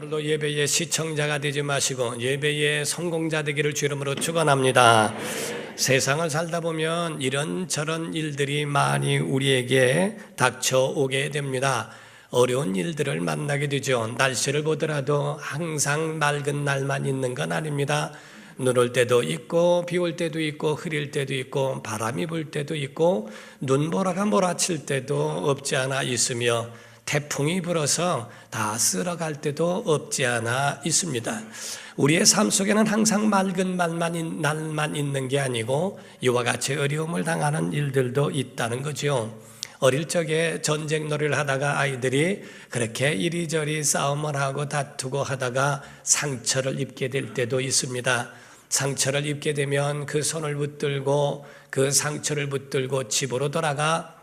오늘도 예배의 시청자가 되지 마시고 예배의 성공자 되기를 주 이름으로 축원합니다. 세상을 살다 보면 이런저런 일들이 많이 우리에게 닥쳐오게 됩니다. 어려운 일들을 만나게 되죠. 날씨를 보더라도 항상 맑은 날만 있는 건 아닙니다. 눈 올 때도 있고 비 올 때도 있고 흐릴 때도 있고 바람이 불 때도 있고 눈보라가 몰아칠 때도 없지 않아 있으며 태풍이 불어서 다 쓸어갈 때도 없지 않아 있습니다. 우리의 삶 속에는 항상 맑은 있- 날만 있는 게 아니고 이와 같이 어려움을 당하는 일들도 있다는 거죠. 어릴 적에 전쟁 놀이를 하다가 아이들이 그렇게 이리저리 싸움을 하고 다투고 하다가 상처를 입게 될 때도 있습니다. 상처를 입게 되면 그 손을 붙들고 그 상처를 붙들고 집으로 돌아가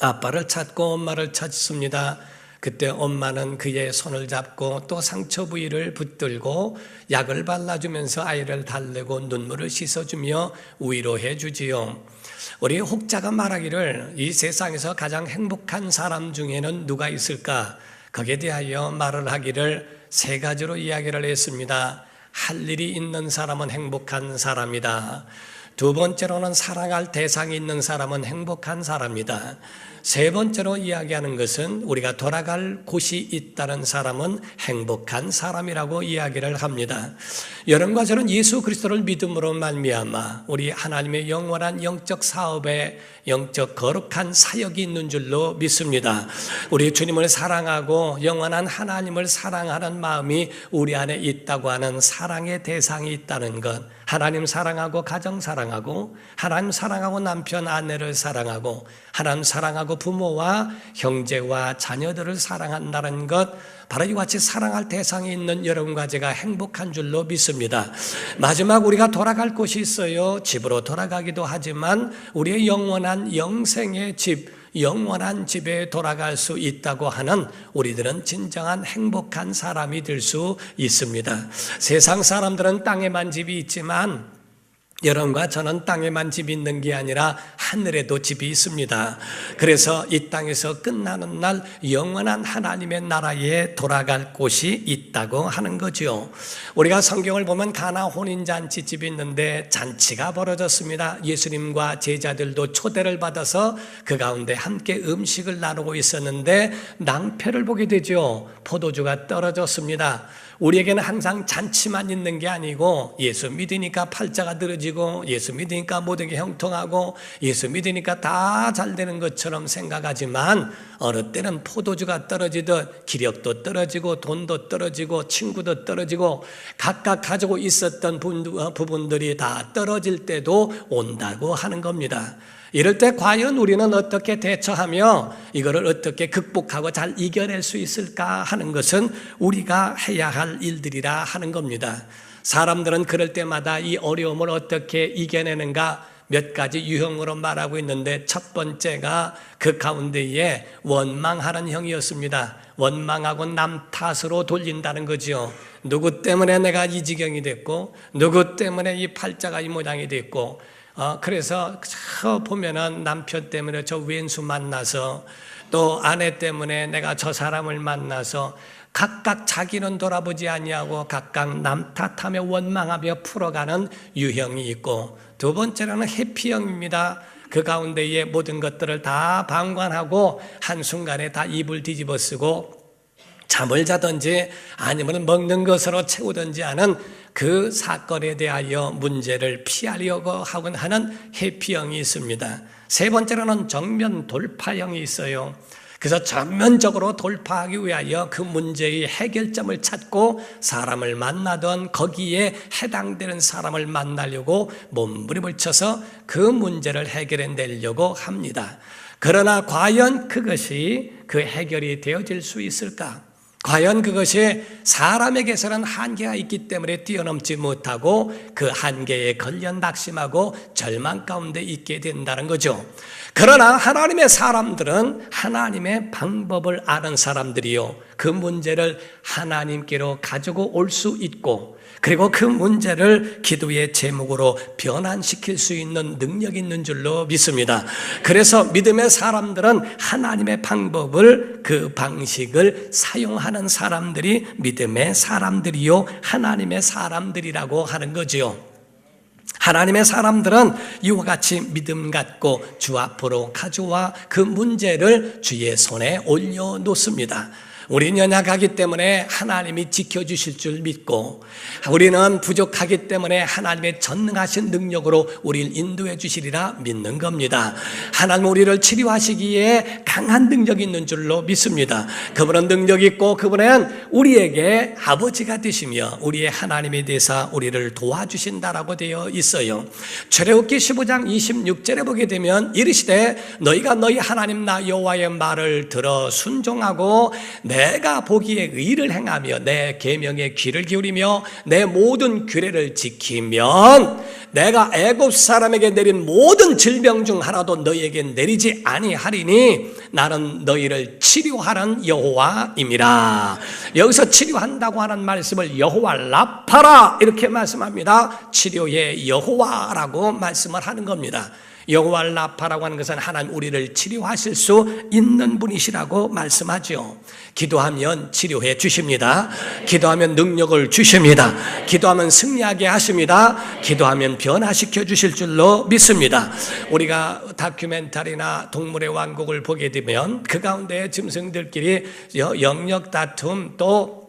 아빠를 찾고 엄마를 찾습니다. 그때 엄마는 그의 손을 잡고 또 상처 부위를 붙들고 약을 발라주면서 아이를 달래고 눈물을 씻어주며 위로해 주지요. 우리 혹자가 말하기를 이 세상에서 가장 행복한 사람 중에는 누가 있을까? 거기에 대하여 말을 하기를 세 가지로 이야기를 했습니다. 할 일이 있는 사람은 행복한 사람이다. 두 번째로는 사랑할 대상이 있는 사람은 행복한 사람이다. 세 번째로 이야기하는 것은 우리가 돌아갈 곳이 있다는 사람은 행복한 사람이라고 이야기를 합니다. 여러분과 저는 예수 그리스도를 믿음으로 말미암아 우리 하나님의 영원한 영적 사업에 영적 거룩한 사역이 있는 줄로 믿습니다. 우리 주님을 사랑하고 영원한 하나님을 사랑하는 마음이 우리 안에 있다고 하는 사랑의 대상이 있다는 것. 하나님 사랑하고 가정 사랑하고 하나님 사랑하고 남편 아내를 사랑하고 하나님 사랑하고 부모와 형제와 자녀들을 사랑한다는 것 바로 이와 같이 사랑할 대상이 있는 여러분과 제가 행복한 줄로 믿습니다. 마지막 우리가 돌아갈 곳이 있어요. 집으로 돌아가기도 하지만 우리의 영원한 영생의 집 영원한 집에 돌아갈 수 있다고 하는 우리들은 진정한 행복한 사람이 될 수 있습니다. 세상 사람들은 땅에만 집이 있지만 여러분과 저는 땅에만 집이 있는 게 아니라 하늘에도 집이 있습니다. 그래서 이 땅에서 끝나는 날 영원한 하나님의 나라에 돌아갈 곳이 있다고 하는 거죠. 우리가 성경을 보면 가나 혼인 잔치 집이 있는데 잔치가 벌어졌습니다. 예수님과 제자들도 초대를 받아서 그 가운데 함께 음식을 나누고 있었는데 낭패를 보게 되죠. 포도주가 떨어졌습니다. 우리에게는 항상 잔치만 있는 게 아니고 예수 믿으니까 팔자가 늘어지고 예수 믿으니까 모든 게 형통하고 예수 믿으니까 다 잘 되는 것처럼 생각하지만 어느 때는 포도주가 떨어지듯 기력도 떨어지고 돈도 떨어지고 친구도 떨어지고 각각 가지고 있었던 부분들이 다 떨어질 때도 온다고 하는 겁니다. 이럴 때 과연 우리는 어떻게 대처하며 이거를 어떻게 극복하고 잘 이겨낼 수 있을까 하는 것은 우리가 해야 할 일들이라 하는 겁니다. 사람들은 그럴 때마다 이 어려움을 어떻게 이겨내는가 몇 가지 유형으로 말하고 있는데 첫 번째가 그 가운데에 원망하는 형이었습니다. 원망하고 남 탓으로 돌린다는 거죠. 누구 때문에 내가 이 지경이 됐고, 누구 때문에 이 팔자가 이 모양이 됐고, 어, 그래서 저 보면은 남편 때문에 저 왼수 만나서 또 아내 때문에 내가 저 사람을 만나서 각각 자기는 돌아보지 아니하고 각각 남 탓하며 원망하며 풀어가는 유형이 있고 두 번째로는 해피형입니다. 그 가운데에 모든 것들을 다 방관하고 한순간에 다 입을 뒤집어 쓰고 잠을 자든지 아니면 먹는 것으로 채우든지 하는 그 사건에 대하여 문제를 피하려고 하곤 하는 회피형이 있습니다. 세 번째로는 정면 돌파형이 있어요. 그래서 전면적으로 돌파하기 위하여 그 문제의 해결점을 찾고 사람을 만나던 거기에 해당되는 사람을 만나려고 몸부림을 쳐서 그 문제를 해결해 내려고 합니다. 그러나 과연 그것이 그 해결이 되어질 수 있을까? 과연 그것이 사람에게서는 한계가 있기 때문에 뛰어넘지 못하고 그 한계에 걸려 낙심하고 절망 가운데 있게 된다는 거죠. 그러나 하나님의 사람들은 하나님의 방법을 아는 사람들이요. 그 문제를 하나님께로 가지고 올 수 있고 그리고 그 문제를 기도의 제목으로 변환시킬 수 있는 능력이 있는 줄로 믿습니다. 그래서 믿음의 사람들은 하나님의 방법을 그 방식을 사용하는 사람들이 믿음의 사람들이요 하나님의 사람들이라고 하는 거지요. 하나님의 사람들은 이와 같이 믿음 갖고 주 앞으로 가져와 그 문제를 주의 손에 올려놓습니다. 우리는 연약하기 때문에 하나님이 지켜주실 줄 믿고 우리는 부족하기 때문에 하나님의 전능하신 능력으로 우리를 인도해 주시리라 믿는 겁니다. 하나님 우리를 치료하시기에 강한 능력이 있는 줄로 믿습니다. 그분은 능력이 있고 그분은 우리에게 아버지가 되시며 우리의 하나님에 대해서 우리를 도와주신다라고 되어 있어요. 출애굽기 15장 26절에 보게 되면 이르시되 너희가 너희 하나님 나 여호와의 말을 들어 순종하고 내가 보기에 의를 행하며 내 계명에 귀를 기울이며 내 모든 규례를 지키면 내가 애굽 사람에게 내린 모든 질병 중 하나도 너희에게 내리지 아니하리니 나는 너희를 치료하는 여호와임이라. 여기서 치료한다고 하는 말씀을 여호와 라파라 이렇게 말씀합니다. 치료의 여호와라고 말씀을 하는 겁니다. 여호와 라파라고 하는 것은 하나님 우리를 치료하실 수 있는 분이시라고 말씀하죠. 기도하면 치료해 주십니다. 기도하면 능력을 주십니다. 기도하면 승리하게 하십니다. 기도하면 변화시켜 주실 줄로 믿습니다. 우리가 다큐멘터리나 동물의 왕국을 보게 되면 그 가운데 짐승들끼리 영역 다툼 또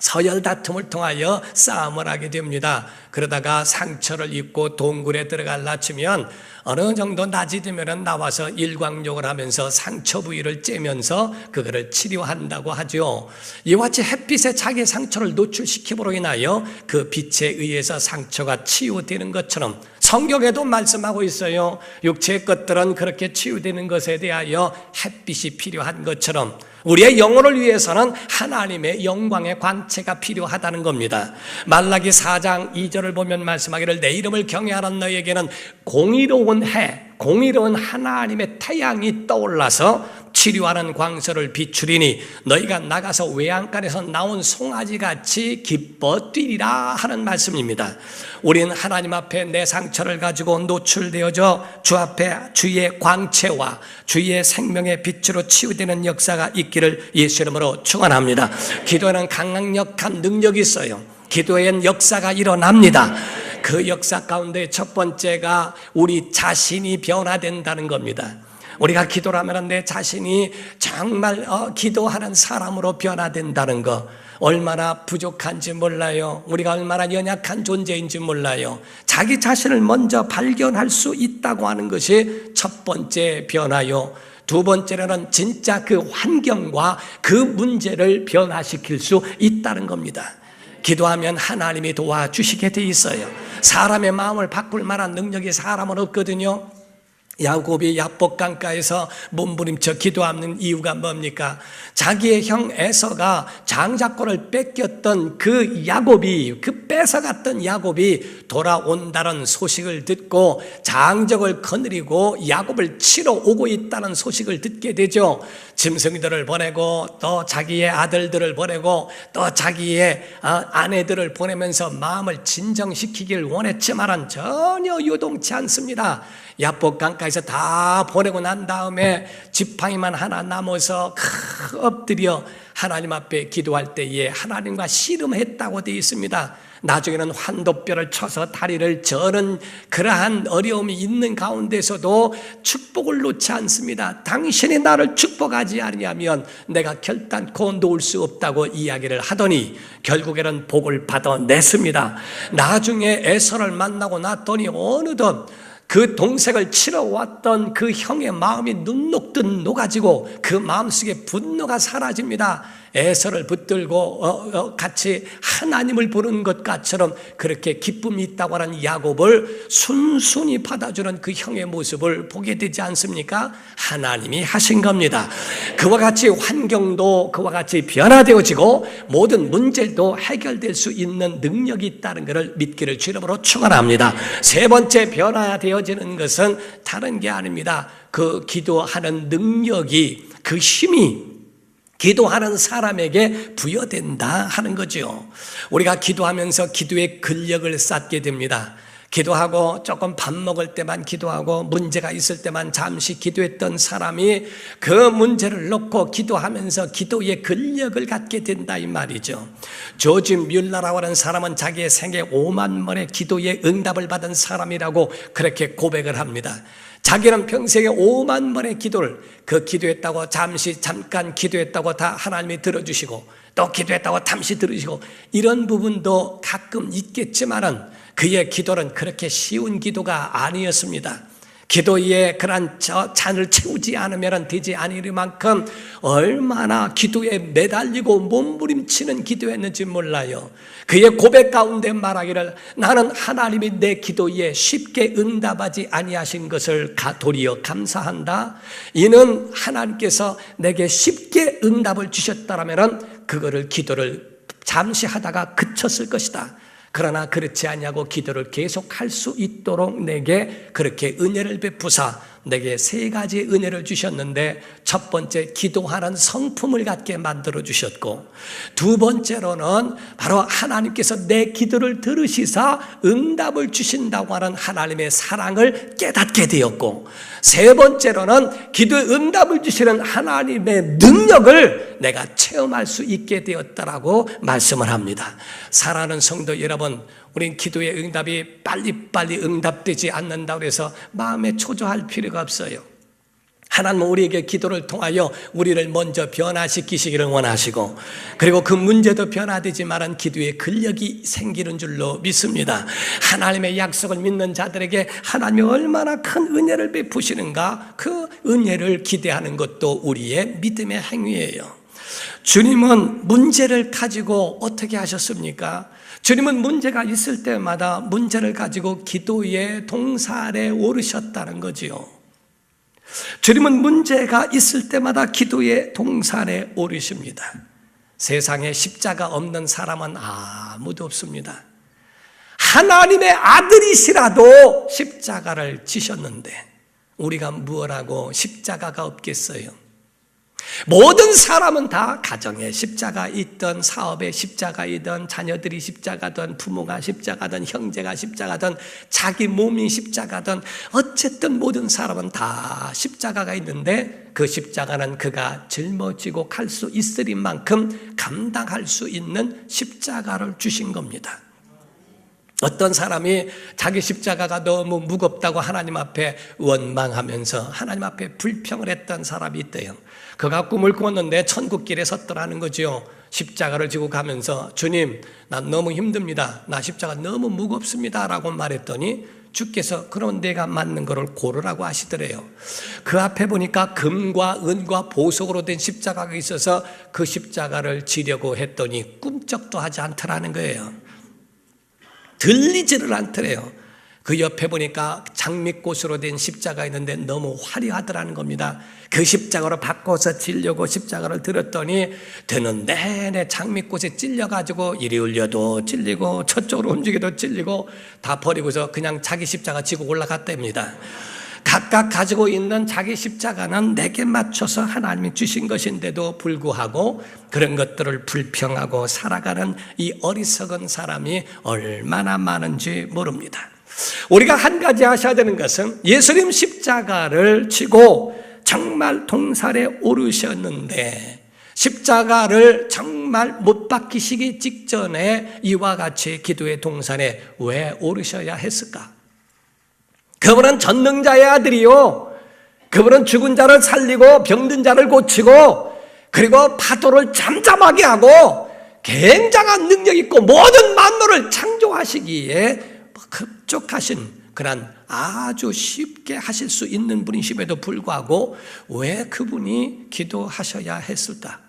서열 다툼을 통하여 싸움을 하게 됩니다. 그러다가 상처를 입고 동굴에 들어갈라 치면 어느 정도 낮이 되면 나와서 일광욕을 하면서 상처 부위를 째면서 그거를 치료한다고 하죠. 이와 같이 햇빛에 자기 상처를 노출시킴으로 인하여 그 빛에 의해서 상처가 치유되는 것처럼 성경에도 말씀하고 있어요. 육체의 것들은 그렇게 치유되는 것에 대하여 햇빛이 필요한 것처럼 우리의 영혼을 위해서는 하나님의 영광의 관체가 필요하다는 겁니다. 말라기 4장 2절을 보면 말씀하기를 내 이름을 경외하는 너에게는 공의로운 해, 공의로운 하나님의 태양이 떠올라서 치료하는 광서를 비추리니 너희가 나가서 외양간에서 나온 송아지 같이 기뻐 뛰리라 하는 말씀입니다. 우리는 하나님 앞에 내 상처를 가지고 노출되어져 주 앞에 주의 광채와 주의 생명의 빛으로 치유되는 역사가 있기를 예수 이름으로 축원합니다. 기도에는 강력한 능력이 있어요. 기도엔 역사가 일어납니다. 그 역사 가운데 첫 번째가 우리 자신이 변화된다는 겁니다. 우리가 기도를 하면 내 자신이 정말 어, 기도하는 사람으로 변화된다는 거 얼마나 부족한지 몰라요. 우리가 얼마나 연약한 존재인지 몰라요. 자기 자신을 먼저 발견할 수 있다고 하는 것이 첫 번째 변화요. 두 번째로는 진짜 그 환경과 그 문제를 변화시킬 수 있다는 겁니다. 기도하면 하나님이 도와주시게 돼 있어요. 사람의 마음을 바꿀 만한 능력이 사람은 없거든요. 야곱이 야복강가에서 몸부림쳐 기도하는 이유가 뭡니까? 자기의 형 에서가 장자권을 뺏겼던 그 야곱이 그 뺏어갔던 야곱이 돌아온다는 소식을 듣고 장적을 거느리고 야곱을 치러 오고 있다는 소식을 듣게 되죠. 짐승들을 보내고 또 자기의 아들들을 보내고 또 자기의 어, 아내들을 보내면서 마음을 진정시키길 원했지만은 전혀 유동치 않습니다. 야복 강가에서 다 보내고 난 다음에 지팡이만 하나 남아서 엎드려 하나님 앞에 기도할 때에 하나님과 씨름했다고 되어 있습니다. 나중에는 환도뼈를 쳐서 다리를 저는 그러한 어려움이 있는 가운데서도 축복을 놓지 않습니다. 당신이 나를 축복하지 않으면 내가 결단코 놓을 수 없다고 이야기를 하더니 결국에는 복을 받아냈습니다. 나중에 에서를 만나고 났더니 어느덧 그 동생을 치러 왔던 그 형의 마음이 눈 녹듯 녹아지고 그 마음속에 분노가 사라집니다. 애서를 붙들고 어, 어, 같이 하나님을 부르는 것처럼 그렇게 기쁨이 있다고 하는 야곱을 순순히 받아주는 그 형의 모습을 보게 되지 않습니까? 하나님이 하신 겁니다. 그와 같이 환경도 그와 같이 변화되어지고 모든 문제도 해결될 수 있는 능력이 있다는 것을 믿기를 주름으로 축원합니다. 세 번째 변화되어지는 것은 다른 게 아닙니다. 그 기도하는 능력이 그 힘이 기도하는 사람에게 부여된다 하는 거죠. 우리가 기도하면서 기도의 근력을 쌓게 됩니다. 기도하고 조금 밥 먹을 때만 기도하고 문제가 있을 때만 잠시 기도했던 사람이 그 문제를 놓고 기도하면서 기도의 근력을 갖게 된다 이 말이죠. 조지 뮬러라고 하는 사람은 자기의 생애 5만 번의 기도의 응답을 받은 사람이라고 그렇게 고백을 합니다. 자기는 평생에 5만 번의 기도를 그 기도했다고 잠시 잠깐 기도했다고 다 하나님이 들어주시고 또 기도했다고 잠시 들으시고 이런 부분도 가끔 있겠지만은 그의 기도는 그렇게 쉬운 기도가 아니었습니다. 기도에 그런 저 잔을 채우지 않으면 되지 않으리만큼 얼마나 기도에 매달리고 몸부림치는 기도했는지 몰라요. 그의 고백 가운데 말하기를 나는 하나님이 내 기도에 쉽게 응답하지 아니하신 것을 도리어 감사한다. 이는 하나님께서 내게 쉽게 응답을 주셨다라면 그거를 기도를 잠시 하다가 그쳤을 것이다. 그러나 그렇지 않냐고 기도를 계속할 수 있도록 내게 그렇게 은혜를 베푸사 내게 세 가지 은혜를 주셨는데 첫 번째 기도하는 성품을 갖게 만들어 주셨고 두 번째로는 바로 하나님께서 내 기도를 들으시사 응답을 주신다고 하는 하나님의 사랑을 깨닫게 되었고 세 번째로는 기도의 응답을 주시는 하나님의 능력을 내가 체험할 수 있게 되었다라고 말씀을 합니다. 사랑하는 성도 여러분 우린 기도의 응답이 빨리빨리 응답되지 않는다고 해서 마음에 초조할 필요가 없어요. 하나님은 우리에게 기도를 통하여 우리를 먼저 변화시키시기를 원하시고 그리고 그 문제도 변화되지만은 기도의 근력이 생기는 줄로 믿습니다. 하나님의 약속을 믿는 자들에게 하나님이 얼마나 큰 은혜를 베푸시는가 그 은혜를 기대하는 것도 우리의 믿음의 행위예요. 주님은 문제를 가지고 어떻게 하셨습니까? 주님은 문제가 있을 때마다 문제를 가지고 기도의 동살에 오르셨다는 거지요. 주님은 문제가 있을 때마다 기도의 동산에 오르십니다. 세상에 십자가 없는 사람은 아무도 없습니다. 하나님의 아들이시라도 십자가를 지셨는데 우리가 무엇하고 십자가가 없겠어요? 모든 사람은 다 가정에 십자가 있던 사업에 십자가 있던 자녀들이 십자가든 부모가 십자가든 형제가 십자가든 자기 몸이 십자가든 어쨌든 모든 사람은 다 십자가가 있는데 그 십자가는 그가 짊어지고 갈 수 있을 만큼 감당할 수 있는 십자가를 주신 겁니다. 어떤 사람이 자기 십자가가 너무 무겁다고 하나님 앞에 원망하면서 하나님 앞에 불평을 했던 사람이 있대요. 그가 꿈을 꾸었는데 천국길에 섰더라는 거죠. 십자가를 지고 가면서 주님, 난 너무 힘듭니다. 나 십자가 너무 무겁습니다. 라고 말했더니 주께서 그런 내가 맞는 거를 고르라고 하시더래요. 그 앞에 보니까 금과 은과 보석으로 된 십자가가 있어서 그 십자가를 지려고 했더니 꿈쩍도 하지 않더라는 거예요. 들리지를 않더래요. 그 옆에 보니까 장미꽃으로 된 십자가 있는데 너무 화려하더라는 겁니다. 그 십자가로 바꿔서 찔려고 십자가를 들었더니 되는 내내 장미꽃에 찔려가지고 이리 올려도 찔리고 저쪽으로 움직여도 찔리고 다 버리고서 그냥 자기 십자가 지고 올라갔답니다. 각각 가지고 있는 자기 십자가는 내게 맞춰서 하나님이 주신 것인데도 불구하고 그런 것들을 불평하고 살아가는 이 어리석은 사람이 얼마나 많은지 모릅니다. 우리가 한 가지 하셔야 되는 것은 예수님 십자가를 치고 정말 동살에 오르셨는데 십자가를 정말 못 박히시기 직전에 이와 같이 기도의 동산에 왜 오르셔야 했을까? 그분은 전능자의 아들이요. 그분은 죽은 자를 살리고 병든 자를 고치고 그리고 파도를 잠잠하게 하고 굉장한 능력 있고 모든 만물을 창조하시기에 급족하신 그런 아주 쉽게 하실 수 있는 분이심에도 불구하고 왜 그분이 기도하셔야 했을까?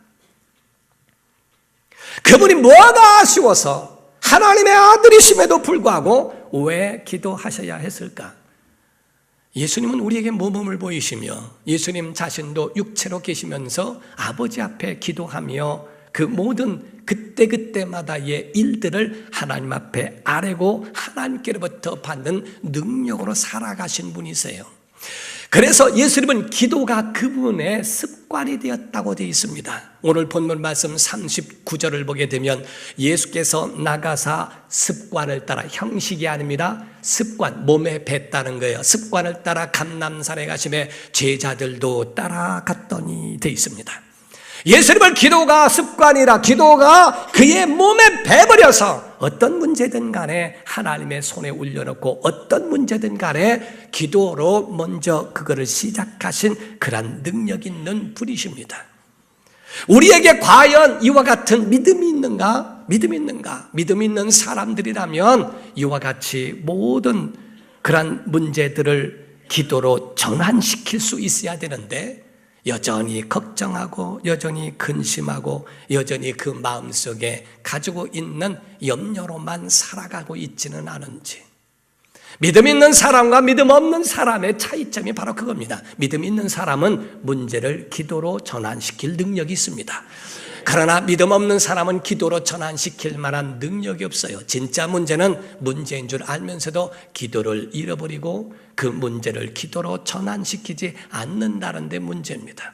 그분이 뭐가 아쉬워서 하나님의 아들이심에도 불구하고 왜 기도하셔야 했을까? 예수님은 우리에게 모범을 보이시며 예수님 자신도 육체로 계시면서 아버지 앞에 기도하며 그 모든 그때그때마다의 일들을 하나님 앞에 아뢰고 하나님께로부터 받는 능력으로 살아가신 분이세요. 그래서 예수님은 기도가 그분의 습관이 되었다고 되어 있습니다. 오늘 본문 말씀 39절을 보게 되면 예수께서 나가사 습관을 따라 형식이 아닙니다. 습관, 몸에 뱉다는 거예요. 습관을 따라 감남산에 가심에 제자들도 따라갔더니 되어 있습니다. 예수님을 기도가 습관이라 기도가 그의 몸에 배버려서 어떤 문제든 간에 하나님의 손에 올려놓고 어떤 문제든 간에 기도로 먼저 그거를 시작하신 그런 능력 있는 분이십니다. 우리에게 과연 이와 같은 믿음이 있는가? 믿음이 있는가? 믿음 있는 사람들이라면 이와 같이 모든 그런 문제들을 기도로 전환시킬 수 있어야 되는데 여전히 걱정하고 여전히 근심하고 여전히 그 마음속에 가지고 있는 염려로만 살아가고 있지는 않은지 믿음 있는 사람과 믿음 없는 사람의 차이점이 바로 그겁니다. 믿음 있는 사람은 문제를 기도로 전환시킬 능력이 있습니다. 그러나 믿음 없는 사람은 기도로 전환시킬 만한 능력이 없어요. 진짜 문제는 문제인 줄 알면서도 기도를 잃어버리고 그 문제를 기도로 전환시키지 않는다는 데 문제입니다.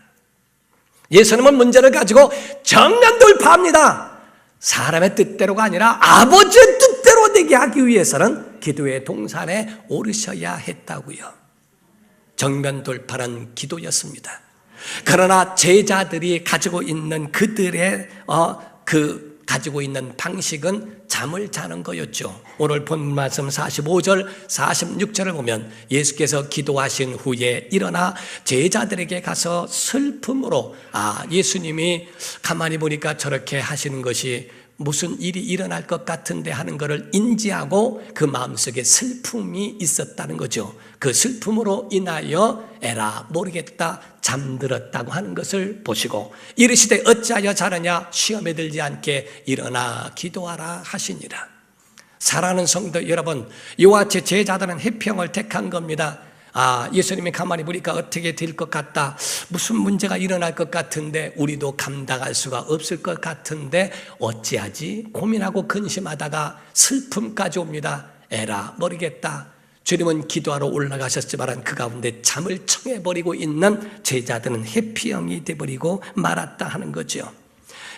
예수님은 문제를 가지고 정면 돌파합니다. 사람의 뜻대로가 아니라 아버지의 뜻대로 되게 하기 위해서는 기도의 동산에 오르셔야 했다고요. 정면 돌파는 기도였습니다. 그러나 제자들이 가지고 있는 그들의 어, 그 가지고 있는 방식은 잠을 자는 거였죠. 오늘 본 말씀 45절, 46절을 보면 예수께서 기도하신 후에 일어나 제자들에게 가서 슬픔으로 아, 예수님이 가만히 보니까 저렇게 하시는 것이 무슨 일이 일어날 것 같은데 하는 것을 인지하고 그 마음속에 슬픔이 있었다는 거죠. 그 슬픔으로 인하여 에라 모르겠다 잠들었다고 하는 것을 보시고 이르시되 어찌하여 자느냐 시험에 들지 않게 일어나 기도하라 하시니라. 사랑하는 성도 여러분, 같이 제자들은 해평을 택한 겁니다. 아, 예수님이 가만히 보니까 어떻게 될 것 같다. 무슨 문제가 일어날 것 같은데 우리도 감당할 수가 없을 것 같은데 어찌하지? 고민하고 근심하다가 슬픔까지 옵니다. 에라 모르겠다. 주님은 기도하러 올라가셨지만 그 가운데 잠을 청해버리고 있는 제자들은 해피형이 돼버리고 말았다 하는 거죠.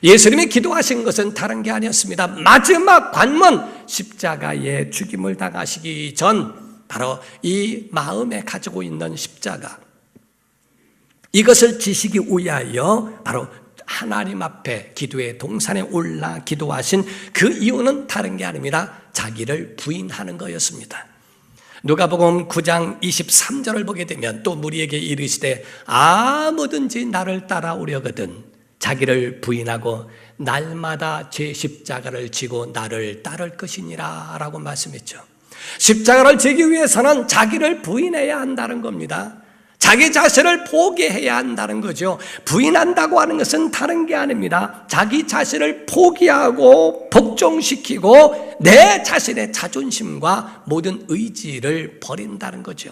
예수님이 기도하신 것은 다른 게 아니었습니다. 마지막 관문 십자가에 죽임을 당하시기 전 바로 이 마음에 가지고 있는 십자가. 이것을 지시기 위하여 바로 하나님 앞에 기도의 동산에 올라 기도하신 그 이유는 다른 게 아닙니다. 자기를 부인하는 거였습니다. 누가복음 9장 23절을 보게 되면 또 무리에게 이르시되 아무든지 나를 따라오려거든 자기를 부인하고 날마다 제 십자가를 지고 나를 따를 것이니라 라고 말씀했죠. 십자가를 지기 위해서는 자기를 부인해야 한다는 겁니다. 자기 자신을 포기해야 한다는 거죠. 부인한다고 하는 것은 다른 게 아닙니다. 자기 자신을 포기하고 복종시키고 내 자신의 자존심과 모든 의지를 버린다는 거죠.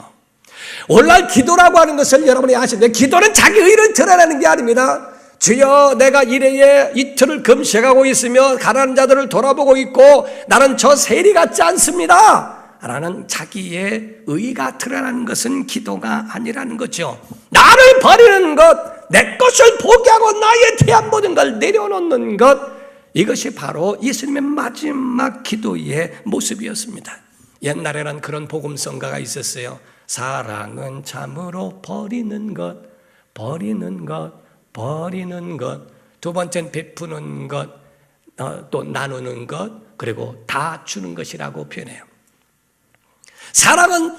오늘날 기도라고 하는 것을 여러분이 아시는데 기도는 자기 의를 드러내는 게 아닙니다. 주여 내가 이래에 이틀을 금식하고 있으며 가난한 자들을 돌아보고 있고 나는 저 세리 같지 않습니다. 라는 자기의 의가 드러나는 것은 기도가 아니라는 거죠. 나를 버리는 것, 내 것을 포기하고 나의 대한 모든 걸 내려놓는 것, 이것이 바로 예수님의 마지막 기도의 모습이었습니다. 옛날에는 그런 복음성가가 있었어요. 사랑은 참으로 버리는 것, 버리는 것, 버리는 것. 두 번째는 베푸는 것, 어, 또 나누는 것, 그리고 다 주는 것이라고 표현해요. 사람은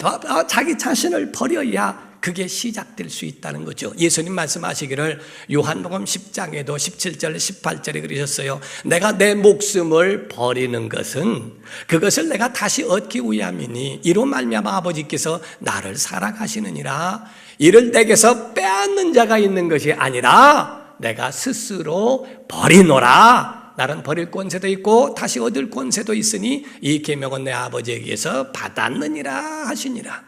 자기 자신을 버려야 그게 시작될 수 있다는 거죠. 예수님 말씀하시기를 요한복음 10장에도 17절, 18절에 그러셨어요. 내가 내 목숨을 버리는 것은 그것을 내가 다시 얻기 위함이니 이로 말미암아 아버지께서 나를 살아가시느니라. 이를 내게서 빼앗는 자가 있는 것이 아니라 내가 스스로 버리노라. 나는 버릴 권세도 있고 다시 얻을 권세도 있으니 이 계명은 내 아버지에게서 받았느니라 하시니라.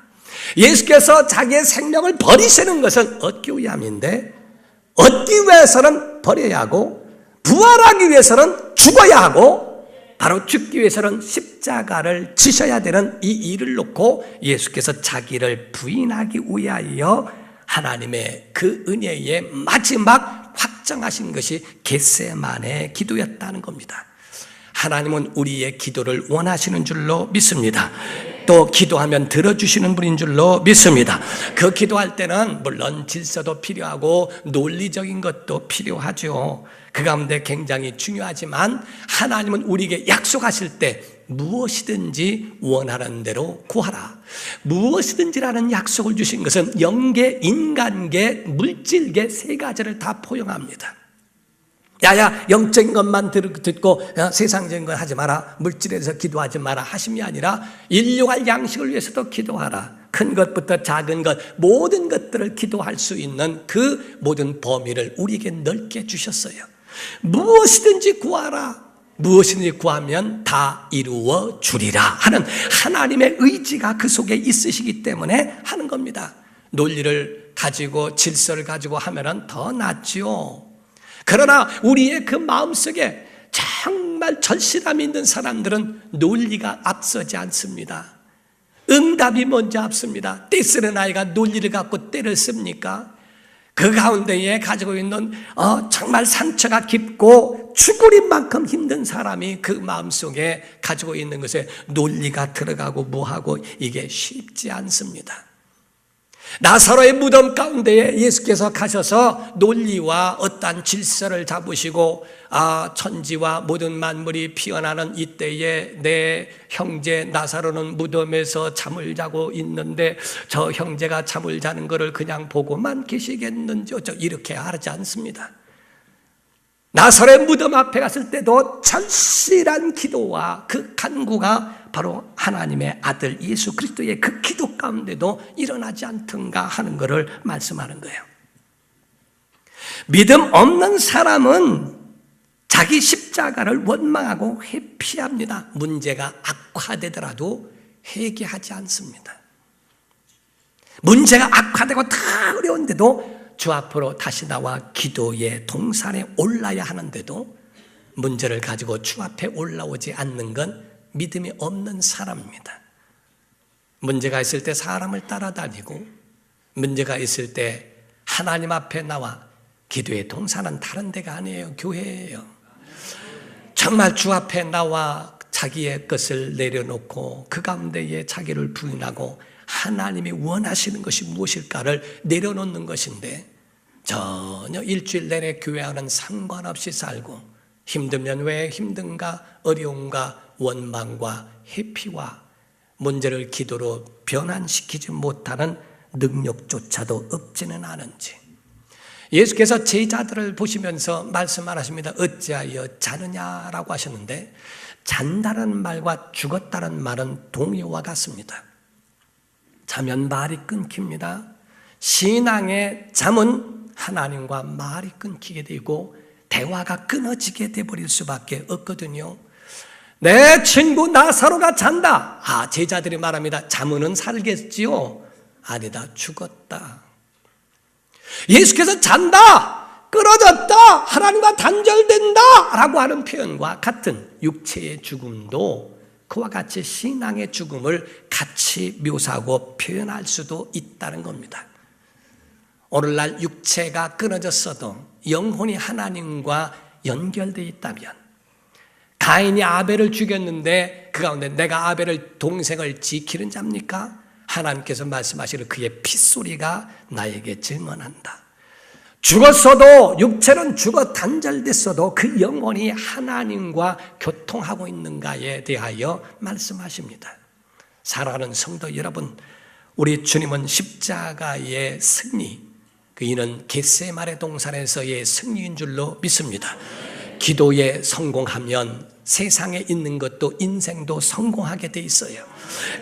예수께서 자기의 생명을 버리시는 것은 얻기 위함인데 얻기 위해서는 버려야 하고 부활하기 위해서는 죽어야 하고 바로 죽기 위해서는 십자가를 지셔야 되는 이 일을 놓고 예수께서 자기를 부인하기 위하여 하나님의 그 은혜의 마지막 확정하신 것이 겟세만의 기도였다는 겁니다. 하나님은 우리의 기도를 원하시는 줄로 믿습니다. 또 기도하면 들어주시는 분인 줄로 믿습니다. 그 기도할 때는 물론 질서도 필요하고 논리적인 것도 필요하죠. 그 가운데 굉장히 중요하지만 하나님은 우리에게 약속하실 때 무엇이든지 원하는 대로 구하라. 무엇이든지라는 약속을 주신 것은 영계, 인간계, 물질계 세 가지를 다 포용합니다. 야야 영적인 것만 듣고 어, 세상적인 걸 하지 마라 물질에서 기도하지 마라 하심이 아니라 인류할 양식을 위해서도 기도하라 큰 것부터 작은 것 모든 것들을 기도할 수 있는 그 모든 범위를 우리에게 넓게 주셨어요 무엇이든지 구하라 무엇이든지 구하면 다 이루어 주리라 하는 하나님의 의지가 그 속에 있으시기 때문에 하는 겁니다 논리를 가지고 질서를 가지고 하면 더 낫지요 그러나 우리의 그 마음속에 정말 절실함이 있는 사람들은 논리가 앞서지 않습니다. 응답이 먼저 앞섭니다. 때 쓰는 아이가 논리를 갖고 때를 씁니까? 그 가운데에 가지고 있는 어, 정말 상처가 깊고 죽으린 만큼 힘든 사람이 그 마음속에 가지고 있는 것에 논리가 들어가고 뭐하고 이게 쉽지 않습니다. 나사로의 무덤 가운데에 예수께서 가셔서 논리와 어떠한 질서를 잡으시고 아 천지와 모든 만물이 피어나는 이때에 내 형제 나사로는 무덤에서 잠을 자고 있는데 저 형제가 잠을 자는 것을 그냥 보고만 계시겠는지 어쩌 이렇게 하지 않습니다. 나사로의 무덤 앞에 갔을 때도 절실한 기도와 그 간구가 바로 하나님의 아들 예수 그리스도의 그 기도 가운데도 일어나지 않던가 하는 것을 말씀하는 거예요. 믿음 없는 사람은 자기 십자가를 원망하고 회피합니다. 문제가 악화되더라도 회개하지 않습니다. 문제가 악화되고 다 어려운데도 주 앞으로 다시 나와 기도의 동산에 올라야 하는데도 문제를 가지고 주 앞에 올라오지 않는 건 믿음이 없는 사람입니다. 문제가 있을 때 사람을 따라다니고 문제가 있을 때 하나님 앞에 나와 기도의 동산은 다른 데가 아니에요. 교회예요. 정말 주 앞에 나와 자기의 것을 내려놓고 그 가운데에 자기를 부인하고 하나님이 원하시는 것이 무엇일까를 내려놓는 것인데 전혀 일주일 내내 교회와는 상관없이 살고 힘들면 왜 힘든가 어려움과 원망과 회피와 문제를 기도로 변환시키지 못하는 능력조차도 없지는 않은지 예수께서 제자들을 보시면서 말씀하십니다. 어찌하여 자느냐라고 하셨는데 잔다는 말과 죽었다는 말은 동의와 같습니다. 자면 말이 끊깁니다. 신앙의 잠은 하나님과 말이 끊기게 되고 대화가 끊어지게 돼버릴 수밖에 없거든요. 내 친구 나사로가 잔다. 아, 제자들이 말합니다. 잠은 살겠지요? 아니다. 죽었다. 예수께서 잔다. 끊어졌다. 하나님과 단절된다. 라고 하는 표현과 같은 육체의 죽음도 그와 같이 신앙의 죽음을 같이 묘사하고 표현할 수도 있다는 겁니다. 오늘날 육체가 끊어졌어도 영혼이 하나님과 연결되어 있다면 가인이 아벨을 죽였는데 그 가운데 내가 아벨을 동생을 지키는 자입니까? 하나님께서 말씀하시는 그의 핏소리가 나에게 증언한다. 죽었어도 육체는 죽어 단절됐어도 그 영혼이 하나님과 교통하고 있는가에 대하여 말씀하십니다. 사랑하는 성도 여러분, 우리 주님은 십자가의 승리, 그 이는 겟세마의 동산에서의 승리인 줄로 믿습니다. 기도에 성공하면 세상에 있는 것도 인생도 성공하게 돼 있어요.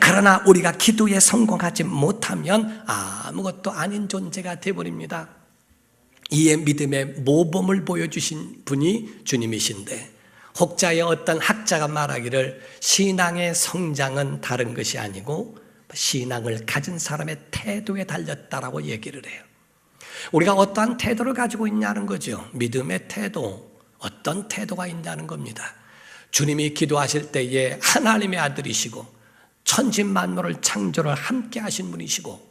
그러나 우리가 기도에 성공하지 못하면 아무것도 아닌 존재가 되어버립니다. 이에 믿음의 모범을 보여주신 분이 주님이신데 혹자의 어떤 학자가 말하기를 신앙의 성장은 다른 것이 아니고 신앙을 가진 사람의 태도에 달렸다라고 얘기를 해요. 우리가 어떠한 태도를 가지고 있냐는 거죠. 믿음의 태도, 어떤 태도가 있냐는 겁니다. 주님이 기도하실 때에 하나님의 아들이시고 천지 만물을 창조를 함께 하신 분이시고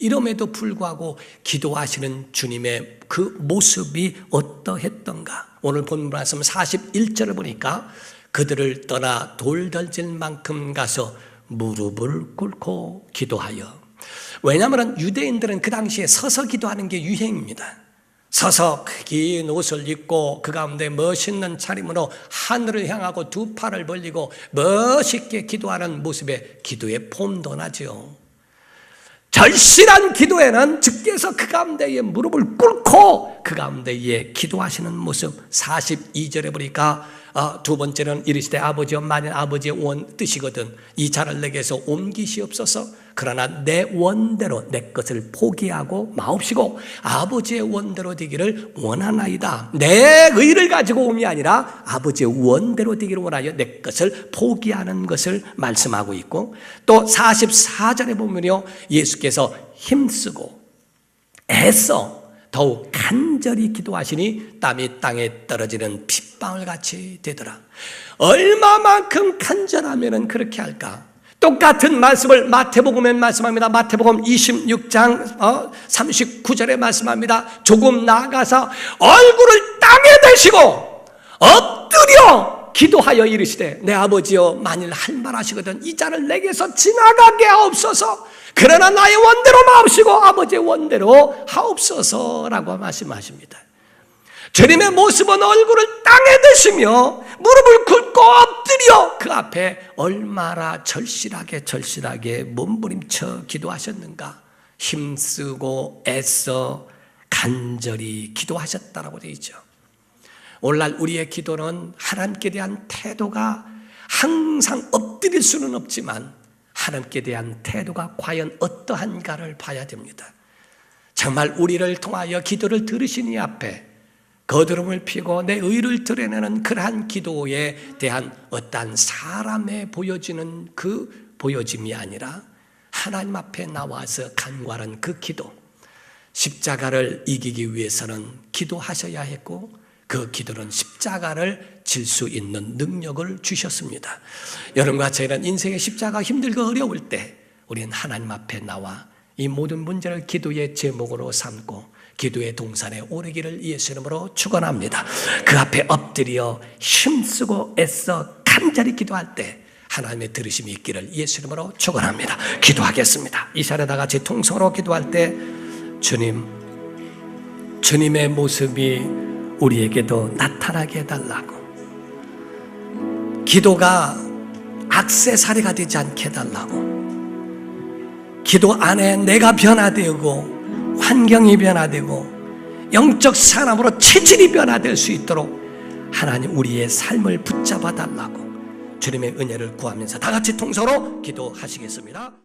이럼에도 불구하고 기도하시는 주님의 그 모습이 어떠했던가? 오늘 본문 말씀 41절을 보니까 그들을 떠나 돌덜질 만큼 가서 무릎을 꿇고 기도하여 왜냐하면 유대인들은 그 당시에 서서 기도하는 게 유행입니다. 서서 긴 옷을 입고 그 가운데 멋있는 차림으로 하늘을 향하고 두 팔을 벌리고 멋있게 기도하는 모습에 기도의 폼도 나죠. 절실한 기도에는 주께서 그 가운데에 무릎을 꿇고 그 가운데에 기도하시는 모습 42절에 보니까 어, 두 번째는 이르시되 아버지여 만일 아버지의 원 뜻이거든 이 자를 내게서 옮기시옵소서. 그러나 내 원대로 내 것을 포기하고 마옵시고 아버지의 원대로 되기를 원하나이다. 내 의를 가지고 옴이 아니라 아버지의 원대로 되기를 원하여 내 것을 포기하는 것을 말씀하고 있고 또 44절에 보면요 예수께서 힘쓰고 애써 더욱 간절히 기도하시니 땀이 땅에 떨어지는 핏방울 같이 되더라. 얼마만큼 간절하면 그렇게 할까? 똑같은 말씀을 마태복음에 말씀합니다. 마태복음 26장 어, 39절에 말씀합니다. 조금 나아가서 얼굴을 땅에 대시고 엎드려 기도하여 이르시되 내 아버지여 만일 할 말 하시거든 이 자를 내게서 지나가게 하옵소서 그러나 나의 원대로 마옵시고 아버지의 원대로 하옵소서라고 말씀하십니다. 주님의 모습은 얼굴을 땅에 대시며 무릎을 꿇고 엎드려 그 앞에 얼마나 절실하게 절실하게 몸부림쳐 기도하셨는가 힘쓰고 애써 간절히 기도하셨다라고 되어 있죠. 오늘날 우리의 기도는 하나님께 대한 태도가 항상 엎드릴 수는 없지만 하나님께 대한 태도가 과연 어떠한가를 봐야 됩니다. 정말 우리를 통하여 기도를 들으시니 앞에 거드름을 피고 내 의를 드러내는 그러한 기도에 대한 어떠한 사람의 보여지는 그 보여짐이 아니라 하나님 앞에 나와서 간구하는 그 기도 십자가를 이기기 위해서는 기도하셔야 했고 그 기도는 십자가를 질 수 있는 능력을 주셨습니다. 여러분과 저희는 인생의 십자가 힘들고 어려울 때 우리는 하나님 앞에 나와 이 모든 문제를 기도의 제목으로 삼고 기도의 동산에 오르기를 예수 이름으로 축원합니다. 그 앞에 엎드려 힘쓰고 애써 간절히 기도할 때 하나님의 들으심이 있기를 예수 이름으로 축원합니다. 기도하겠습니다. 이 시간에 다 같이 통성으로 기도할 때 주님 주님의 모습이 우리에게도 나타나게 해달라고 기도가 악세사리가 되지 않게 해달라고 기도 안에 내가 변화되고 환경이 변화되고 영적 사람으로 체질이 변화될 수 있도록 하나님 우리의 삶을 붙잡아 달라고 주님의 은혜를 구하면서 다 같이 통서로 기도하시겠습니다.